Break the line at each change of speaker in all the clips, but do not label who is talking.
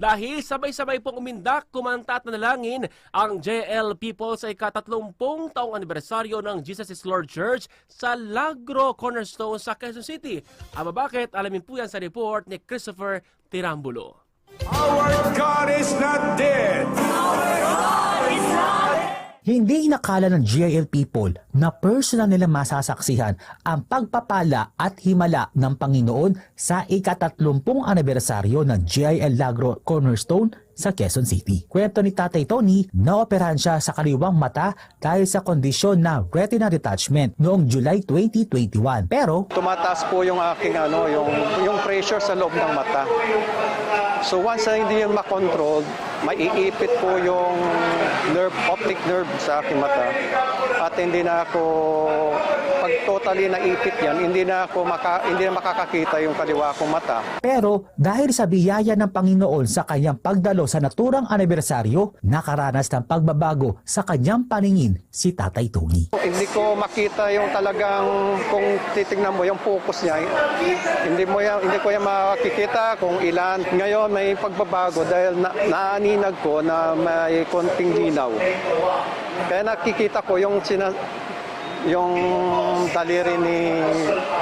dahil sabay-sabay pong umindak, kumanta at nanalangin ang JL People sa ikatatlumpung taong anibersaryo ng Jesus is Lord Church sa Lagro Cornerstone sa Quezon City. Aba bakit? Alamin po yan sa report ni Christopher Tirambulo.
Our God is
Hindi inakala ng GIL people na personal nila masasaksihan ang pagpapala at himala ng Panginoon sa ikatatlumpung anibersaryo ng GIL Lagro Cornerstone sa Quezon City. Kwento ni Tatay Tony, naoperahan siya sa kaliwang mata dahil sa kondisyon na retina detachment noong July 2021. Pero
tumataas po yung aking ano, yung yung pressure sa loob ng mata. So once na hindi yun makontrol, maiipit po yung nerve, optic nerve sa aking mata. At hindi na ako, totally naipit yan, hindi na ako maka, hindi na makakakita yung kaliwa kong mata.
Pero dahil sa biyaya ng Panginoon sa kanyang pagdalo sa naturang anibersaryo, nakaranas ng pagbabago sa kanyang paningin si Tatay Tony.
Hindi ko makita yung talagang kung titingnan mo yung focus niya. Hindi mo yan, hindi ko yan makikita kung ilan. Ngayon may pagbabago dahil na, naaninag ko na may konting linaw. Kaya nakikita ko yung sina, yung daliri ni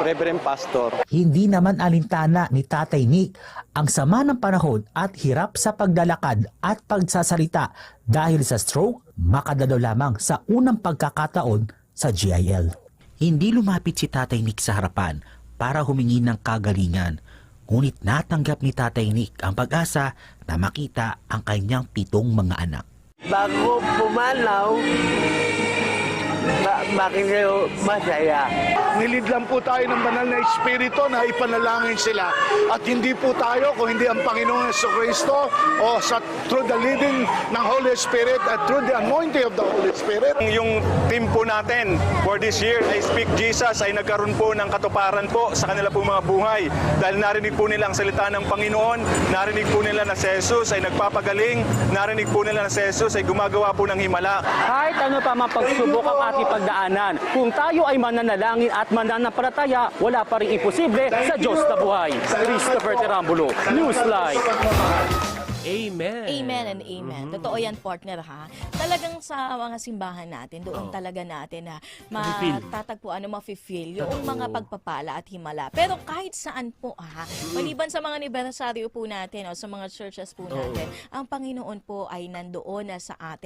Reverend Pastor.
Hindi naman alintana ni Tatay Nick ang sama ng panahon at hirap sa paglalakad at pagsasalita dahil sa stroke, makadalo lamang sa unang pagkakataon sa GIL. Hindi lumapit si Tatay Nick sa harapan para humingi ng kagalingan. Ngunit natanggap ni Tatay Nick ang pag-asa na makita ang kanyang pitong mga anak.
bago pumanaw, bakit kayo masaya?
Nilid lang po tayo ng banal na Espiritu na ipanalangin sila. At hindi po tayo, kung hindi ang Panginoong Yeso Kristo o sa through the leading ng Holy Spirit at through the anointing of the Holy Spirit.
Yung team po natin for this year, I Speak Jesus, ay nagkaroon po ng katuparan po sa kanila po mga buhay. Dahil narinig po nila ang salita ng Panginoon, narinig po nila na si Jesus ay nagpapagaling, narinig po nila na si Jesus ay gumagawa po ng himala.
Kahit ano pa man pagsubok ang ating pagdaanan, kung tayo ay mananalangin at mananampalataya, wala pa rin imposible sa Diyos na buhay. Christopher Terambulo, Newsline.
Amen.
Amen and amen. Totoo yan, partner, ha? Talagang sa mga simbahan natin, doon
Oo.
talaga natin na matatagpuan o mafe-feel yung
Totoo.
mga pagpapala at himala. Pero kahit saan po, ha? Maliban sa mga anibersaryo po natin o sa mga churches po natin, ang Panginoon po ay nandoon na sa atin